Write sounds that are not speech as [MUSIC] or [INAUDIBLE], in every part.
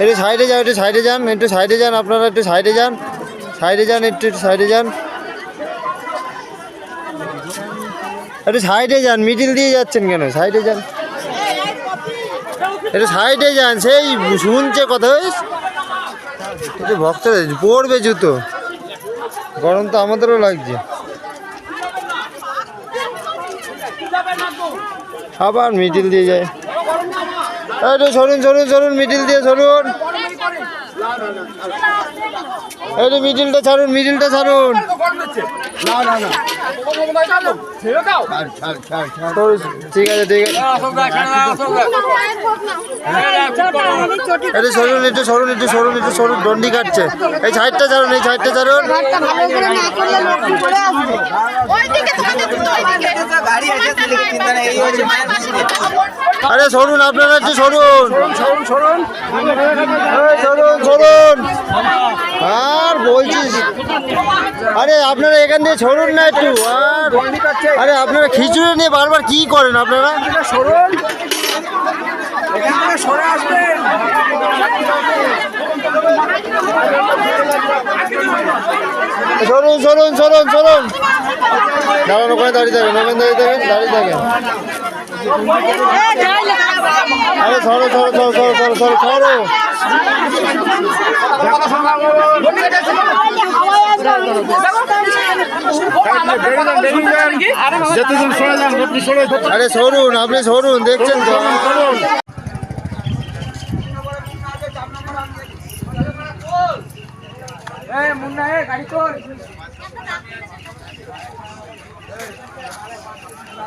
একটু সাইডে যান, একটু সাইডে যান, একটু সাইডে যান আপনারা, একটু সাইডে যান। সাইডে যান, একটু সাইডে যান। একটু সাইডে যান মিডিল দিয়ে যাচ্ছেন কেন? সাইডে যান। একটু সাইডে যান, সেই শুনছে কথা ভক্তদের পড়বে জুতো। গরম তো আমাদেরও লাগছে। আবার মিডিল দিয়ে যায়। সরুন সরুন সরুন, মিডিল দিয়ে সরুন। একটু মিডিলটা ছাড়ুন মিডিলটা ছাড়ুন। সরুন, ঠিক আছে ঠিক আছে। একটু সরুন একটু সরুন একটু সরুন একটু সরুন দণ্ডি কাটছে। এই সাইডটা ছাড়ুন এই সাইডটা ছাড়ুন। আরে সরুন আপনারা একটু সরুন। সরুন সরুন আর বলছিস? আরে আপনারা এখান দিয়ে সরুন না একটু আর আরে আপনারা খিচুড়ি নিয়ে বারবার কি করেন আপনারা? সরুন। এখান থেকে সরে আসবেন। সরুন সরুন সরুন সরুন। দাঁড়ান ওখানে দাঁড়িয়ে থাকেন ওখানে দাঁড়িয়ে থাকেন দাঁড়িয়ে থাকেন। আরে সরো সরো যতজন সরে যান আপনি সরে আরে সরুন আপনি সরুন দেখছেন তো মুন্না গাড়ি চল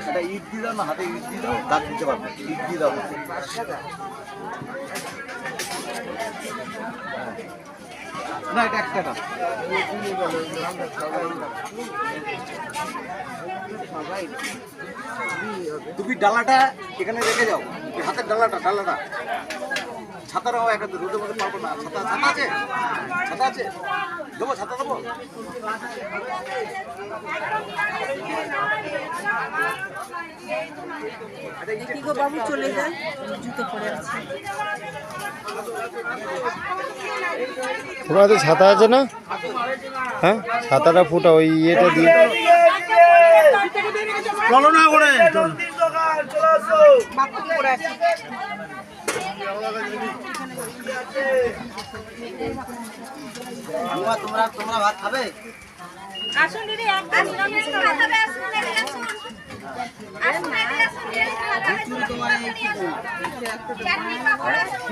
একটা ইট দিয়ে দাও না, হাতে ইট দিয়ে দাও, দাগ দিতে পারবে, ইট দিয়ে দাও। না এটা একটা না। তুমি ডালাটা এখানে রেখে যাও হাতের ডালাটা ডালাটা। ছাতাটাও একটা রোদের মধ্যে পারব না। ছাতা ছাতা আছে? ছাতা আছে? দেবো ছাতা দেবো? বাবু চলে যায়? জুতো পরে আছে। তোমার হাতে ছাতা আছে না? হ্যাঁ? ছাতাটা ফুটা ওই ইয়েটা দিয়ে চলো না করে তোমরা তোমরা ভাত খাবে? আসুন দিদি আসুন। এদিকে আসুন আসুন এদিকে আসুন নিরামিষ খাবার খাবে তোমার এই কি করব? চাটনি পাপড় আসুন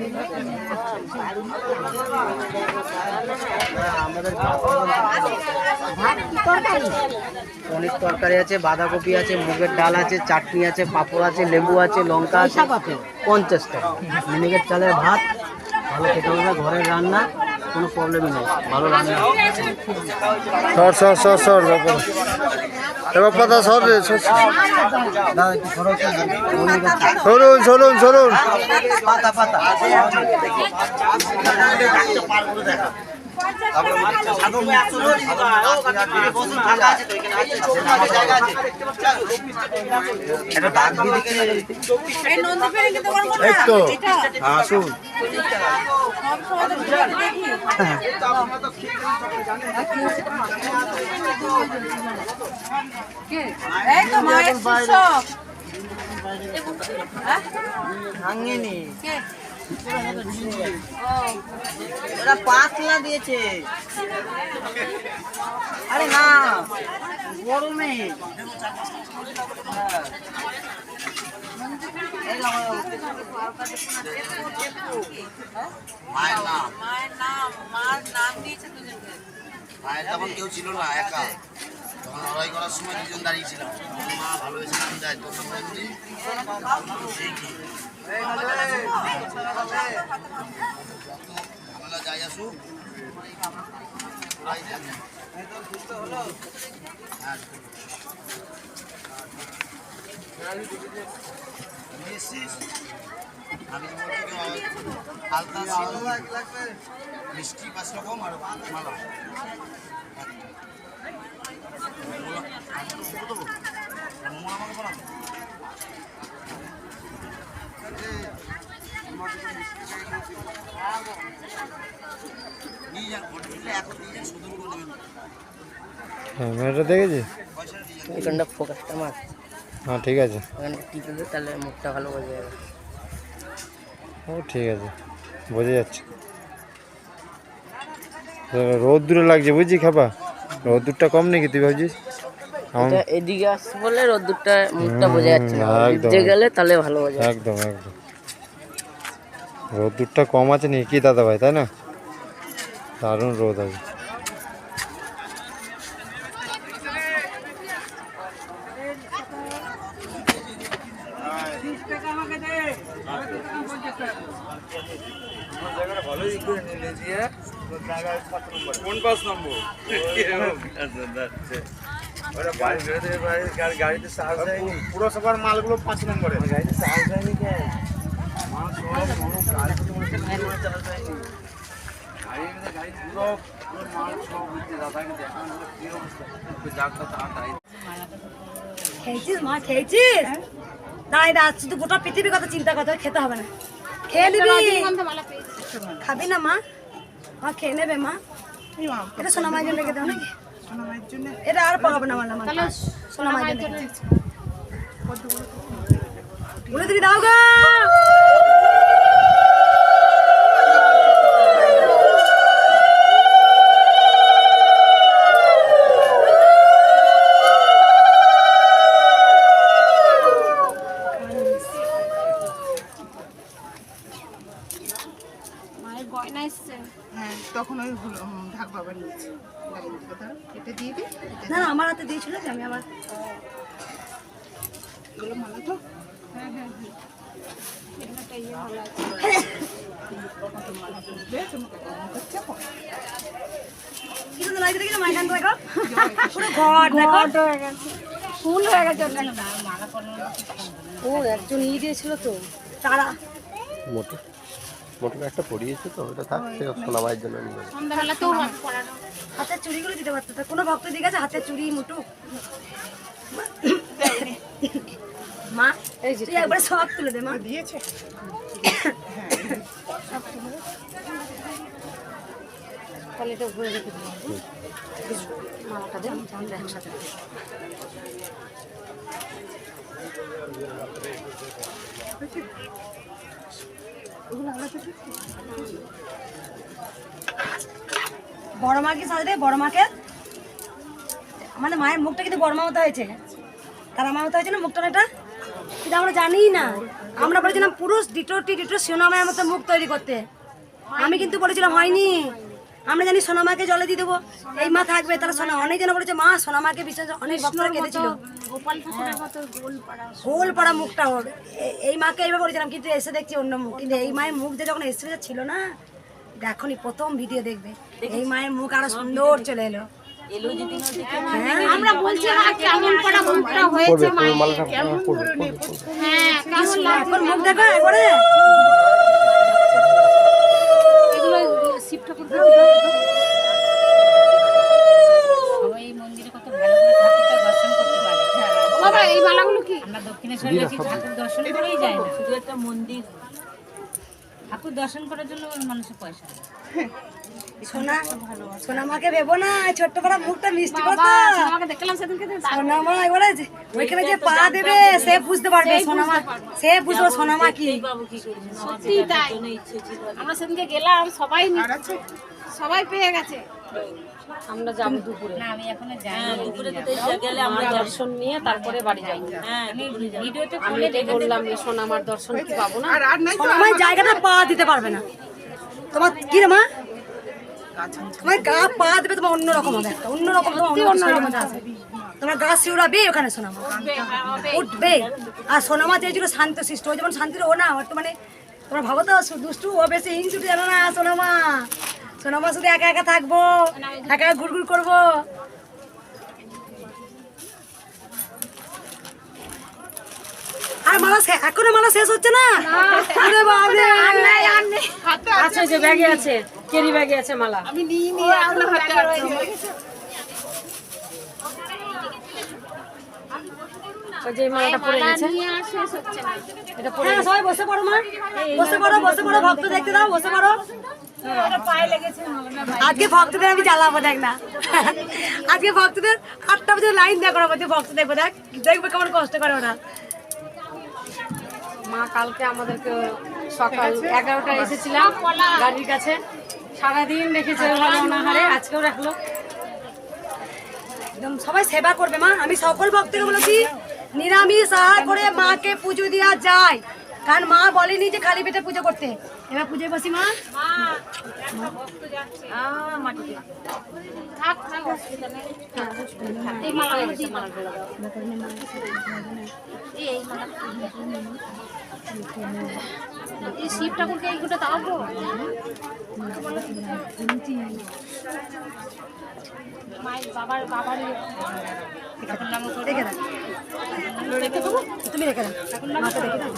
পনির তরকারি আছে, বাঁধাকপি আছে, মুগের ডাল আছে, চাটনি আছে, পাঁপড় আছে, লেবু আছে, লঙ্কা আছে, পঞ্চাশ টাকা মিনিকেট চালের ভাত, ভালো খেতে হবে ঘরের রান্না কোনো প্রবলেমই নেই। ভালো রান্না। সর সর সর সর বাবা। এবার পাতা সর রে সর, সরুন সরুন সরুন। পাতা পাতা। আসুন? এই তো মায়ের শিষ্য? ভাঙেনি কে? ওরা পাতলা দিয়েছে। আরে না গরমে মায়ের নাম। মায়ের নাম মার নাম দিয়েছে দুজনকে। মায়ের তখন কেউ ছিল না একা। তখন লড়াই করার সময় দুজন দাঁড়িয়েছিলাম। মা ভালোবেসে নাম দেয় তখন বন্ধু ঝামেলা যাই আসুক। আমি তো বলছি কেউ হালকা ছিল মিষ্টি পাঁচ রকম আর মালা নিয়ে যান ভোট দিলে এখন দিয়ে যান শুধু করে নেবেন হ্যাঁ মেয়েটা দেখেছি এখানটা ফোকাসটা মার। হ্যাঁ ঠিক আছে। এখানে টিপে দে তাহলে মুখটা ভালো বোঝা যাবে। ও ঠিক আছে। বোঝা যাচ্ছে। তো রোদ দূরে লাগছে বুঝছি খাপা? রোদ্দুরটা কম নাকি তুই ভাবছিস? এটা এদিকে আসছে বলে রোদ্দুরটা মুখটা বোঝা যাচ্ছে না। দিয়ে গেলে তাহলে ভালো বোঝা একদম একদম। রোদ্দুরটা কম আছে নাকি কি দাদা ভাই তাই না? দারুণ রোদ আছে কোন পাঁচ নম্বর। [LAUGHS] গাড়িতে সাহস দেয়নি। পুরসভার মালগুলো পাঁচ নম্বরে। গাড়িতে দেয়নি কেন? পুরো পুরো পুরো খেয়েছিস মা? খেয়েছিস? দাঁড়াই শুধু গোটা পৃথিবীর কথা চিন্তা করতে হবে, খেতে হবে না। খেয়ে নিবি। খাবি না মা? মা খেয়ে নেবে মা? এটা সোনা মায়ের জন্য রেখে দাও নাকি? এটা আর পাকাবে না আমার তাহলে সোনা মায়ের জন্য। বলে দিবি দাও গা মায়ের গয়না এসছে হ্যাঁ তখন ওই হলো হুম, ঢাক বাবা নিয়েছে লাগিয়ে দিল তারা এটা দিয়ে দিই এটা না না আমার হাতে দিয়েছিল যে আমি এগুলো তো ইয়ে হয়ে ফুল হয়ে গেছে ও একজন নিয়ে দিয়েছিল তো। তারা। মোটর একটা পড়িয়েছে তো ওটা থাকছে সোনা মায়ের জন্য নিয়ে যাবে। সন্ধ্যাবেলাতেও হবে পড়ানো। হাতের চুড়িগুলো দিতে পারতো তা কোনো ভক্ত দিয়ে গেছে হাতের চুড়ি মুটু? মা তুই একবার সব তুলে দে মা। দিয়েছে? তাহলে এটা ঘুরে রেখে দিলাম মালাটা দে আমরা একসাথে। বড় মাকে সাজবে বড় মাকে। আমাদের মায়ের মুখটা কিন্তু বড় মা হতে হয়েছে। তার আমার হতে হয়েছে না মুখটা এটা কিন্তু আমরা জানি না। আমরা বলেছিলাম পুরুষ ডিটোটি ডিটো সোনামায়ের মতো মুখ তৈরি করতে। আমি কিন্তু বলেছিলাম, হয়নি। আমরা জানি সোনামাকে জলে দিয়ে দেবো। এই মা থাকবে তারা সোনা অনেক জন বলেছে মা সোনামাকে বিশেষ অনেক ভক্তরা কেঁদেছিল। গোপাল গোল পাড়া। পড়া মুখটা ওর এ- এই মাকে এইভাবে বলেছিলাম কিন্তু এসে দেখছি অন্য মুখ। কিন্তু এই মায়ের মুখ যে যখন এসে ছিল না এখনই প্রথম ভিডিও দেখবে। এই মায়ের মুখ আরও সুন্দর চলে এলো। হ্যাঁ। আমরা বলছি কেমন করা মুখটা হয়েছে মায়ের কেমন হ্যাঁ মুখ দেখো একবারে এগুলো শিব ঠাকুর সবাই এই মন্দিরে কত ভালো করে ঠাকুরটা দর্শন করতে পারে। বাবা এই মালাগুলো কি? আমরা দক্ষিণেশ্বর গেছি ঠাকুর দর্শন করেই যাই না। শুধু একটা মন্দির। ঠাকুর দর্শন করার জন্য মানুষের পয়সা নেই। সোনা সোনা মাকে ভেবো না ছোট্ট করে মুখটা মিষ্টি কথা। সোনা মা যে- ওইখানে যে পা দেবে সে বুঝতে পারবে সোনা মা সে বুঝব সোনা মা কি। সত্যি তাই। আমরা সেদিনকে গেলাম সবাই সবাই পেয়ে গেছে। আমরা যাব দুপুরে। না আমি এখনও যাই দুপুরে গেলে আমরা দর্শন নিয়ে তারপরে বাড়ি যাই হ্যাঁ আমি ভিডিওতে আমি এটাই বললাম যে সোনামার দর্শন কি পাবো না? আর আর নাই তো সোনা জায়গাটা পা দিতে পারবে না। তোমার কি রে মা? তোমার গা পা দেবে তোমার অন্যরকম হবে একটা অন্যরকম তোমার অন্যরকম আছে। তোমার গা শিউরাবে ওখানে সোনামা। উঠবে আর সোনামা চেয়েছিল শান্ত সৃষ্ট ও যেমন শান্তির ও না একটু মানে তোমরা ভাবো তো দুষ্টু ও বেশি হিংসুটি জানো না সোনামা। সোনামা শুধু একা একা থাকব একা ঘুরঘুর করব। আর মালা এখনও মালা শেষ হচ্ছে না? আরে বাপরে আছে যে ব্যাগে আছে কেরি ব্যাগে আছে মালা। আমি এখনও হাতে যে মালাটা পরে গেছে। এটা পরে হ্যাঁ সবাই বসে পড়ো মা। বসে পড়ো বসে পড়ো ভক্ত দেখতে দাও বসে পড়ো। আজকে ভক্তদের আমি জ্বালাবো দেখ না। আজকে ভক্তদের আটটা বছর লাইন দেখ ওরা বলছে ভক্ত দেখব দেখ দেখবে কেমন কষ্ট করে ওরা। মা কালকে আমাদেরকে সকাল এগারোটায় এসেছিলাম গাড়ির কাছে। সারাদিন রেখেছে ভালো অনাহারে আজকেও রাখল। একদম সবাই সেবা করবে মা। আমি সকল ভক্তকে বলেছি নিরামিষ আহার করে মাকে পুজো দেওয়া যায়। কারণ মা বলেনি যে খালি পেটে পুজো করতে। এবার পুজোয় বসি মা। শিব ঠাকুরকে এইগুলো মায়ের বাবার বাবার রেখে দাও তুমি রেখে দাও। মাকে রেখে দাও।